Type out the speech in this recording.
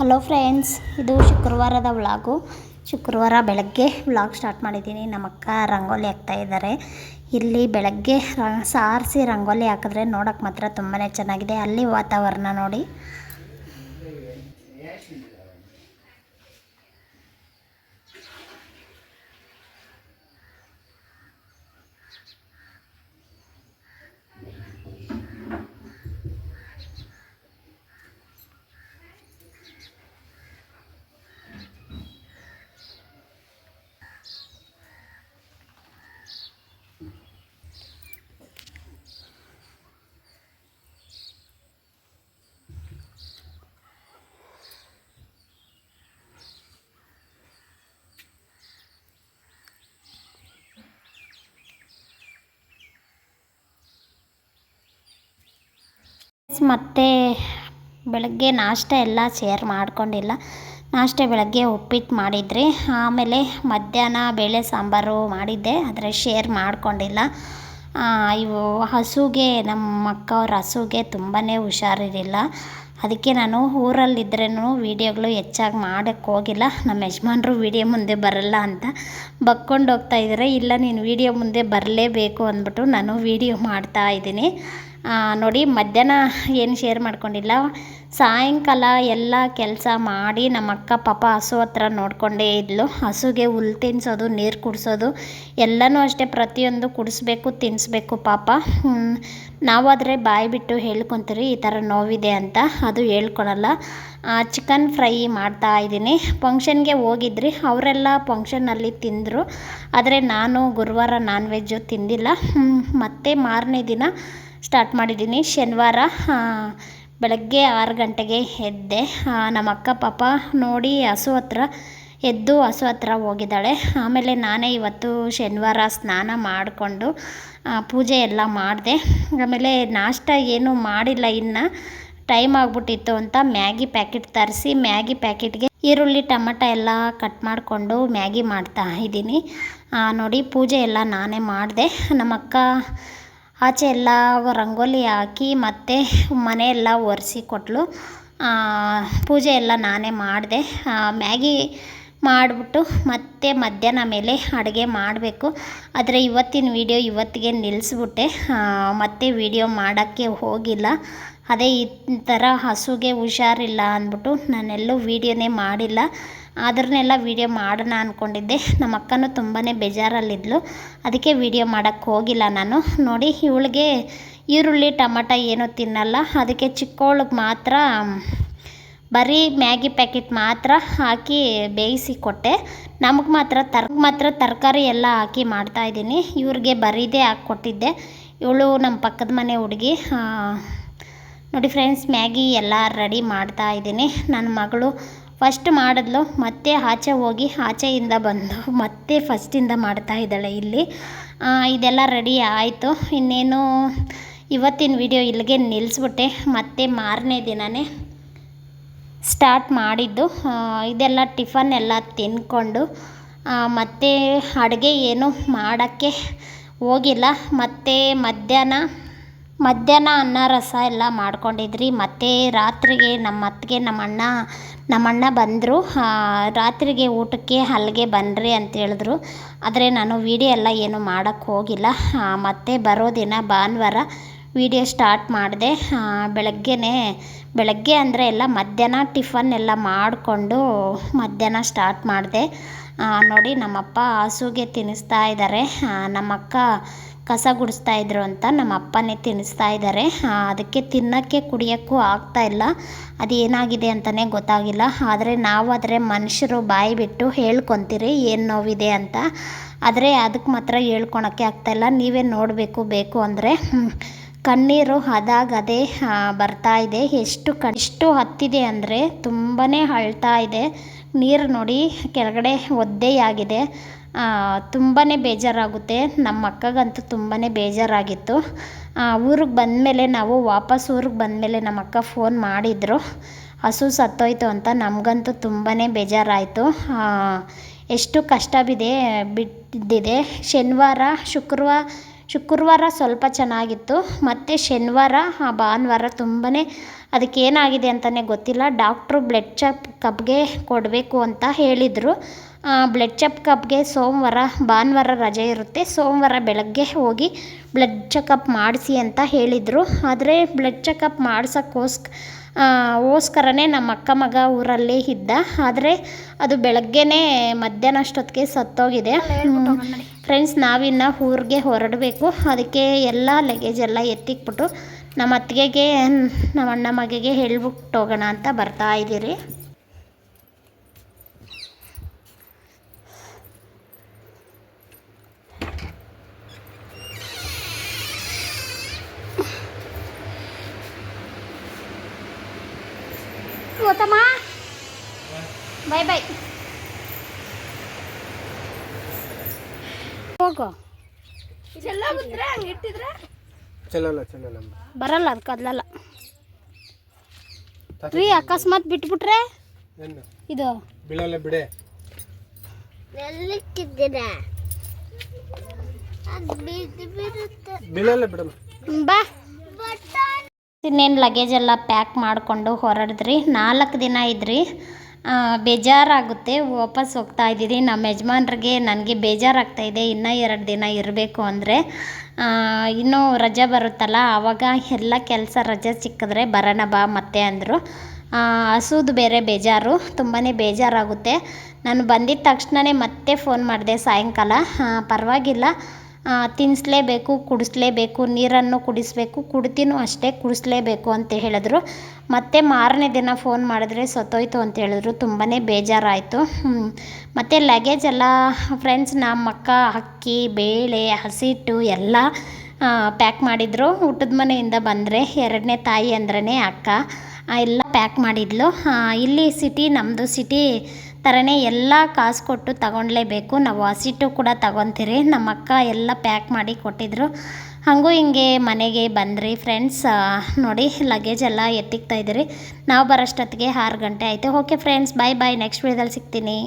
Hello friends ಇದು ಶುಕ್ರವಾರದ vlog. ಶುಕ್ರವಾರ ಬೆಳಗ್ಗೆ ವ್ಲಾಗ್ ಸ್ಟಾರ್ಟ್ ಮಾಡಿದ್ದೀನಿ. ನಮ್ಮ ಅಕ್ಕ ರಂಗೋಲಿ ಹಾಕ್ತಾ ಇದ್ದಾರೆ. ಇಲ್ಲಿ ಬೆಳಗ್ಗೆ ರ- ಸಾರಿಸಿ ರಂಗೋಲಿ ಹಾಕಿದ್ರೆ ನೋಡೋಕ್ಕೆ ಮಾತ್ರ ತುಂಬಾ ಚೆನ್ನಾಗಿದೆ. ಅಲ್ಲಿ ವಾತಾವರಣ ನೋಡಿ. ಮತ್ತು ಬೆಳಗ್ಗೆ ನಾಷ್ಟ ಎಲ್ಲ ಶೇರ್ ಮಾಡ್ಕೊಂಡಿಲ್ಲ. ನಾಷ್ಟ ಬೆಳಗ್ಗೆ ಉಪ್ಪಿಟ್ಟು ಮಾಡಿದ್ರಿ. ಆಮೇಲೆ ಮಧ್ಯಾಹ್ನ ಬೇಳೆ ಸಾಂಬಾರು ಮಾಡಿದ್ದೆ. ಆದರೆ ಶೇರ್ ಮಾಡ್ಕೊಂಡಿಲ್ಲ. ಇವು ಹಸುಗೆ ನಮ್ಮ ಅಕ್ಕವ್ರ ಹಸುಗೆ ತುಂಬಾ ಹುಷಾರಿರಲಿಲ್ಲ. ಅದಕ್ಕೆ ನಾನು ಊರಲ್ಲಿದ್ರೂ ವೀಡಿಯೋಗಳು ಹೆಚ್ಚಾಗಿ ಮಾಡೋಕ್ಕೆ ಹೋಗಿಲ್ಲ. ನಮ್ಮ ಯಜಮಾನ್ರು ವೀಡಿಯೋ ಮುಂದೆ ಬರಲ್ಲ ಅಂತ ಬಕ್ಕೊಂಡು ಹೋಗ್ತಾ ಇದ್ದಾರೆ. ಇಲ್ಲ ನೀನು ವೀಡಿಯೋ ಮುಂದೆ ಬರಲೇಬೇಕು ಅಂದ್ಬಿಟ್ಟು ನಾನು ವೀಡಿಯೋ ಮಾಡ್ತಾ ಇದ್ದೀನಿ. ಆ, ನೋಡಿ, ಮಧ್ಯಾಹ್ನ ಏನು ಶೇರ್ ಮಾಡ್ಕೊಂಡಿಲ್ಲ. ಸಾಯಂಕಾಲ ಎಲ್ಲ ಕೆಲಸ ಮಾಡಿ ನಮ್ಮ ಅಕ್ಕ ಪಾಪ ಹಸು ಹತ್ರ ನೋಡಿಕೊಂಡೇ ಇದ್ಲು. ಹಸುಗೆ ಹುಲ್ ತಿನ್ನಿಸೋದು ನೀರು ಕುಡಿಸೋದು, ಎಲ್ಲನೂ ಅಷ್ಟೇ ಪ್ರತಿಯೊಂದು ಕುಡಿಸ್ಬೇಕು ತಿನ್ನಿಸ್ಬೇಕು ಪಾಪ. ನಾವಾದರೆ ಬಾಯಿ ಬಿಟ್ಟು ಹೇಳ್ಕೊತೀರಿ, ಈ ಥರ ನೋವಿದೆ ಅಂತ. ಅದು ಹೇಳ್ಕೊಳಲ್ಲ. ಚಿಕನ್ ಫ್ರೈ ಮಾಡ್ತಾ ಇದ್ದೀನಿ. ಫಂಕ್ಷನ್ಗೆ ಹೋಗಿದ್ರಿ, ಅವರೆಲ್ಲ ಫಂಕ್ಷನಲ್ಲಿ ತಿಂದರು. ಆದರೆ ನಾನು ಗುರುವಾರ ನಾನ್ ವೆಜ್ಜು ತಿಂದಿಲ್ಲ. ಮತ್ತೆ ಮಾರನೇ ದಿನ ಸ್ಟಾರ್ಟ್ ಮಾಡಿದ್ದೀನಿ ಶನಿವಾರ. ಬೆಳಗ್ಗೆ ಆರು ಗಂಟೆಗೆ ಎದ್ದೆ. ನಮ್ಮ ಅಕ್ಕ ಪಾಪ ನೋಡಿ ಹಸು ಹತ್ರ ಎದ್ದು ಹಸು ಹತ್ರ ಹೋಗಿದ್ದಾಳೆ. ಆಮೇಲೆ ನಾನೇ ಇವತ್ತು ಶನಿವಾರ ಸ್ನಾನ ಮಾಡಿಕೊಂಡು ಪೂಜೆ ಎಲ್ಲ ಮಾಡಿದೆ. ಆಮೇಲೆ ನಾಷ್ಟ ಏನೂ ಮಾಡಿಲ್ಲ ಇನ್ನು. ಟೈಮ್ ಆಗಿಬಿಟ್ಟಿತ್ತು ಅಂತ ಮ್ಯಾಗಿ ಪ್ಯಾಕೆಟ್ ತರಿಸಿ, ಮ್ಯಾಗಿ ಪ್ಯಾಕೆಟ್ಗೆ ಈರುಳ್ಳಿ, ಟಮಟ ಎಲ್ಲ ಕಟ್ ಮಾಡಿಕೊಂಡು ಮ್ಯಾಗಿ ಮಾಡ್ತಾ ಇದ್ದೀನಿ. ನೋಡಿ ಪೂಜೆ ಎಲ್ಲ ನಾನೇ ಮಾಡಿದೆ. ನಮ್ಮ ಅಕ್ಕ ಆಚೆ ಎಲ್ಲ ರಂಗೋಲಿ ಹಾಕಿ ಮತ್ತು ಮನೆ ಎಲ್ಲ ಒರೆಸಿ ಪೂಜೆ ಎಲ್ಲ ನಾನೇ ಮಾಡಿದೆ. ಮ್ಯಾಗಿ ಮಾಡಿಬಿಟ್ಟು ಮತ್ತೆ ಮಧ್ಯಾಹ್ನ ಮೇಲೆ ಅಡುಗೆ ಮಾಡಬೇಕು. ಆದರೆ ಇವತ್ತಿನ ವಿಡಿಯೋ ಇವತ್ತಿಗೆ ನಿಲ್ಲಿಸ್ಬಿಟ್ಟೆ ಮತ್ತೆ ವಿಡಿಯೋ ಮಾಡೋಕ್ಕೆ ಹೋಗಿಲ್ಲ. ಅದೇ ಈ ಥರ ಹಸುಗೆ ಹುಷಾರಿಲ್ಲ ಅಂದ್ಬಿಟ್ಟು ನಾನೆಲ್ಲೂ ವೀಡಿಯೋನೇ ಮಾಡಿಲ್ಲ. ಅದನ್ನೆಲ್ಲ ವೀಡಿಯೋ ಮಾಡೋಣ ಅಂದ್ಕೊಂಡಿದ್ದೆ ನಮ್ಮ ಅಕ್ಕನೂ ತುಂಬಾ ಬೇಜಾರಲ್ಲಿದ್ಲು. ಅದಕ್ಕೆ ವೀಡಿಯೋ ಮಾಡೋಕ್ಕೆ ಹೋಗಿಲ್ಲ ನಾನು. ನೋಡಿ, ಇವಳಿಗೆ ಈರುಳ್ಳಿ, ಟೊಮಟ ಏನೂ ತಿನ್ನಲ್ಲ. ಅದಕ್ಕೆ ಚಿಕ್ಕವಳಿಗೆ ಮಾತ್ರ, ಬರೀ ಮ್ಯಾಗಿ ಪ್ಯಾಕೆಟ್ ಮಾತ್ರ ಹಾಕಿ ಬೇಯಿಸಿ ಕೊಟ್ಟೆ. ನಮಗೆ ಮಾತ್ರ ತರ್, ಮಾತ್ರ ತರಕಾರಿ ಎಲ್ಲ ಹಾಕಿ ಮಾಡ್ತಾಯಿದ್ದೀನಿ ಇವ್ರಿಗೆ ಬರೀದೇ ಹಾಕಿ ಕೊಟ್ಟಿದ್ದೆ. ಇವಳು ನಮ್ಮ ಪಕ್ಕದ ಮನೆ ಹುಡುಗಿ ನೋಡಿ ಫ್ರೆಂಡ್ಸ್ ಮ್ಯಾಗಿ ಎಲ್ಲ ರೆಡಿ ಮಾಡ್ತಾ ಇದ್ದೀನಿ. ನನ್ನ ಮಗಳು ಫಸ್ಟ್ ಮಾಡಿದ್ಲು, ಮತ್ತೆ ಆಚೆ ಹೋಗಿ ಆಚೆಯಿಂದ ಬಂದು, ಮತ್ತೆ ಫಸ್ಟಿಂದ ಮಾಡ್ತಾ ಇದ್ದಾಳೆ ಇಲ್ಲಿ. ಇದೆಲ್ಲ ರೆಡಿ ಆಯಿತು. ಇನ್ನೇನು, ಇವತ್ತಿನ ವಿಡಿಯೋ ಇಲ್ಲಿಗೆ ನಿಲ್ಲಿಸ್ಬಿಟ್ಟೆ ಮತ್ತೆ ಮಾರನೇ ದಿನವೇ ಸ್ಟಾರ್ಟ್ ಮಾಡಿದ್ದು. ಇದೆಲ್ಲ ಟಿಫನ್ ಎಲ್ಲ ತಿನ್ಕೊಂಡು ಮತ್ತೆ ಅಡುಗೆ ಏನು ಮಾಡೋಕ್ಕೆ ಹೋಗಿಲ್ಲ. ಮತ್ತು ಮಧ್ಯಾಹ್ನ ಮಧ್ಯಾಹ್ನ ಅನ್ನ, ರಸ ಎಲ್ಲ ಮಾಡ್ಕೊಂಡಿದ್ರಿ. ಮತ್ತು ರಾತ್ರಿಗೆ ನಮ್ಮ ಅತ್ತಿಗೆ, ನಮ್ಮ ಅಣ್ಣ ನಮ್ಮ ಅಣ್ಣ ಬಂದರು. ರಾತ್ರಿಗೆ ಊಟಕ್ಕೆ ಅಲ್ಲಿಗೆ ಬನ್ನಿರಿ ಅಂತ ಹೇಳಿದ್ರು. ಆದರೆ ನಾನು ವೀಡಿಯೋ ಎಲ್ಲ ಏನು ಮಾಡೋಕ್ಕೆ ಹೋಗಿಲ್ಲ. ಮತ್ತು ಬರೋ ದಿನ ಭಾನುವಾರ ವಿಡಿಯೋ ಸ್ಟಾರ್ಟ್ ಮಾಡಿದೆ. ಬೆಳಗ್ಗೆನೇ, ಬೆಳಗ್ಗೆ ಅಂದರೆ ಎಲ್ಲ ಮಧ್ಯಾಹ್ನ ಟಿಫನ್ ಎಲ್ಲ ಮಾಡಿಕೊಂಡು ಮಧ್ಯಾಹ್ನ ಸ್ಟಾರ್ಟ್ ಮಾಡಿದೆ. ನೋಡಿ ನಮ್ಮಪ್ಪ ಹಸುಗೆ ತಿನ್ನಿಸ್ತಾ ಇದ್ದಾರೆ ನಮ್ಮ ಅಕ್ಕ ಕಸ ಗುಡಿಸ್ತಾ ಇದ್ರು ಅಂತ ನಮ್ಮ ಅಪ್ಪನೇ ತಿನ್ನಿಸ್ತಾ ಇದ್ದಾರೆ ಅದಕ್ಕೆ ತಿನ್ನೋಕ್ಕೆ ಕುಡಿಯೋಕ್ಕೂ ಆಗ್ತಾ ಇಲ್ಲ. ಅದು ಏನಾಗಿದೆ ಅಂತಲೇ ಗೊತ್ತಾಗಿಲ್ಲ. ಆದರೆ ನಾವಾದರೆ ಮನುಷ್ಯರು ಬಾಯಿ ಬಿಟ್ಟು ಹೇಳ್ಕೊತೀರಿ, ಏನು ನೋವಿದೆ ಅಂತ. ಆದರೆ ಅದಕ್ಕೆ ಮಾತ್ರ ಹೇಳ್ಕೊಳಕ್ಕೆ ಆಗ್ತಾಯಿಲ್ಲ ನೀವೇ ನೋಡಬೇಕು, ಬೇಕು ಅಂದರೆ ಕಣ್ಣೀರು ಅದಾಗದೇ ಬರ್ತಾ ಇದೆ. ಎಷ್ಟು ಕಷ್ಟು ಹತ್ತಿದೆ ಅಂದರೆ ತುಂಬಾ ಅಳ್ತಾ ಇದೆ. ನೀರು ನೋಡಿ ಕೆಳಗಡೆ ಒದ್ದೆಯಾಗಿದೆ. ತುಂಬಾ ಬೇಜಾರಾಗುತ್ತೆ. ನಮ್ಮ ಅಕ್ಕಗಂತೂ ತುಂಬಾ ಬೇಜಾರಾಗಿತ್ತು. ಊರಿಗೆ ಬಂದಮೇಲೆ ನಾವು ವಾಪಸ್ ಊರಿಗೆ ಬಂದಮೇಲೆ ನಮ್ಮ ಅಕ್ಕ ಫೋನ್ ಮಾಡಿದರು. ಹಸು ಸತ್ತೋಯ್ತು ಅಂತ ನಮಗಂತೂ ತುಂಬಾ ಬೇಜಾರಾಯಿತು. ಎಷ್ಟು ಕಷ್ಟ ಬಿದೆ ಬಿದ್ದಿದೆ. ಶನಿವಾರ, ಶುಕ್ರವಾರ ಶುಕ್ರವಾರ ಸ್ವಲ್ಪ ಚೆನ್ನಾಗಿತ್ತು, ಮತ್ತು ಶನಿವಾರ, ಆ ಭಾನುವಾರ ತುಂಬಾ ಅದಕ್ಕೇನಾಗಿದೆ ಅಂತಲೇ ಗೊತ್ತಿಲ್ಲ. ಡಾಕ್ಟ್ರು ಬ್ಲಡ್ ಚೆಕ್ ಕಪ್ಗೆ ಕೊಡಬೇಕು ಅಂತ ಹೇಳಿದರು. ಬ್ಲಡ್ ಕಪ್ಗೆ ಸೋಮವಾರ, ಭಾನುವಾರ ರಜೆ ಇರುತ್ತೆ. ಸೋಮವಾರ ಬೆಳಗ್ಗೆ ಹೋಗಿ ಬ್ಲಡ್ ಚೆಕಪ್ ಮಾಡಿಸಿ ಅಂತ ಹೇಳಿದರು. ಆದರೆ ಬ್ಲಡ್ ಚೆಕಪ್ ಮಾಡ್ಸೋಕ್ಕೋಸ್ಕ ಓಸ್ಕರನೇ ನಮ್ಮ ಅಕ್ಕ ಮಗ ಊರಲ್ಲೇ ಇದ್ದ. ಆದರೆ ಅದು ಬೆಳಗ್ಗೆನೇ ಮಧ್ಯಾಹ್ನ ಅಷ್ಟೊತ್ತಿಗೆ ಸತ್ತೋಗಿದೆ. ಫ್ರೆಂಡ್ಸ್ ನಾವಿನ್ನು ಊರಿಗೆ ಹೊರಡಬೇಕು. ಅದಕ್ಕೆ ಎಲ್ಲ ಲಗೇಜ್ ಎಲ್ಲ ಎತ್ತಿಕ್ಬಿಟ್ಟು ನಮ್ಮ ಅತ್ತಿಗೆಗೆ ನಮ್ಮ ಅಣ್ಣ ಮಗೆಗೆ ಹೇಳ್ಬಿಟ್ಟು ಹೋಗೋಣ ಅಂತ ಬರ್ತಾ ಇದ್ದೀರಿ. ಗೊತ್ತಮ್ಮ ಬಾಯ್ ಬಾಯ್ ಹೋಗು. ಚೆಲ್ಲಲ್ಲ ಚೆಲ್ಲಲ್ಲ ಬರಲ್ಲ ಅದು ಕದ್ಲಲ್ಲ ರೀ ಅಕಸ್ಮಾತ್ ಬಿಟ್ಬಿಟ್ರೆ? ಇದು. ಬೀಳಲ್ಲ ಬಿಡೆ. ಬೀಳಲ್ಲ ಬಿಡಮ್ಮ. ಬಾ. ಇನ್ನೇನು ಲಗೇಜ್ ಎಲ್ಲ ಪ್ಯಾಕ್ ಮಾಡಿಕೊಂಡು ಹೊರಡಿದ್ರಿ. ನಾಲ್ಕು ದಿನ ಇದ್ರಿ. ಬೇಜಾರಾಗುತ್ತೆ. ವಾಪಸ್ ಹೋಗ್ತಾ ಇದ್ದೀರಿ. ನಮ್ಮ ಯಜಮಾನ್ರಿಗೆ ನನಗೆ ಬೇಜಾರಾಗ್ತಾ ಇದೆ. ಇನ್ನೂ ಎರಡು ದಿನ ಇರಬೇಕು ಅಂದರೆ. ಇನ್ನೂ ರಜೆ ಬರುತ್ತಲ್ಲ. ಆವಾಗ ಎಲ್ಲ ಕೆಲಸ ರಜೆ ಸಿಕ್ಕಿದ್ರೆ ಬರೋಣ ಬಾ ಮತ್ತೆ ಅಂದರು. ಹಸುದು ಬೇರೆ ಬೇಜಾರು. ತುಂಬಾ ಬೇಜಾರಾಗುತ್ತೆ. ನಾನು ಬಂದಿದ್ದ ತಕ್ಷಣವೇ ಮತ್ತೆ ಫೋನ್ ಮಾಡಿದೆ ಸಾಯಂಕಾಲ. ಪರವಾಗಿಲ್ಲ. ತಿನ್ನಿಸ್ಲೇಬೇಕು ಕುಡಿಸ್ಲೇಬೇಕು, ನೀರನ್ನು ಕುಡಿಸ್ಬೇಕು, ಕುಡ್ತೀನೂ ಅಷ್ಟೇ ಕುಡಿಸ್ಲೇಬೇಕು ಅಂತ ಹೇಳಿದ್ರು. ಮತ್ತೆ ಮಾರನೇ ದಿನ ಫೋನ್ ಮಾಡಿದ್ರೆ ಸತ್ತೋಯ್ತು ಅಂತ ಹೇಳಿದ್ರು. ತುಂಬಾ ಬೇಜಾರಾಯಿತು. ಮತ್ತು ಲಗೇಜ್ ಎಲ್ಲ ಫ್ರೆಂಡ್ಸ್ ನಮ್ಮ ಅಕ್ಕ ಅಕ್ಕಿ, ಬೇಳೆ, ಹಸಿಟ್ಟು ಎಲ್ಲ ಪ್ಯಾಕ್ ಮಾಡಿದ್ರು. ಊಟದ ಮನೆಯಿಂದ ಬಂದರೆ ಎರಡನೇ ತಾಯಿ ಅಂದ್ರೇ ಅಕ್ಕ. ಎಲ್ಲ ಪ್ಯಾಕ್ ಮಾಡಿದ್ಲು. ಇಲ್ಲಿ ಸಿಟಿ ನಮ್ಮದು ಸಿಟಿ ಥರನೇ ಎಲ್ಲ ಕಾಸು ಕೊಟ್ಟು ತಗೊಳ್ಲೇಬೇಕು ನಾವು ಹಸಿಟ್ಟು ಕೂಡ ತಗೊತೀರಿ. ನಮ್ಮ ಅಕ್ಕ ಎಲ್ಲ ಪ್ಯಾಕ್ ಮಾಡಿ ಕೊಟ್ಟಿದ್ರು. ಹಾಗೂ ಹಿಂಗೆ ಮನೆಗೆ ಬಂದ್ರಿ ಫ್ರೆಂಡ್ಸ್. ನೋಡಿ ಲಗೇಜ್ ಎಲ್ಲ ಎತ್ತಿಕ್ತಾ ಇದ್ದೀರಿ. ನಾವು ಬರೋಷ್ಟೊತ್ತಿಗೆ ಆರು ಗಂಟೆ ಆಯಿತು. Okay friends bye bye next ವೀಡಿಯೋದಲ್ಲಿ ಸಿಗ್ತೀನಿ.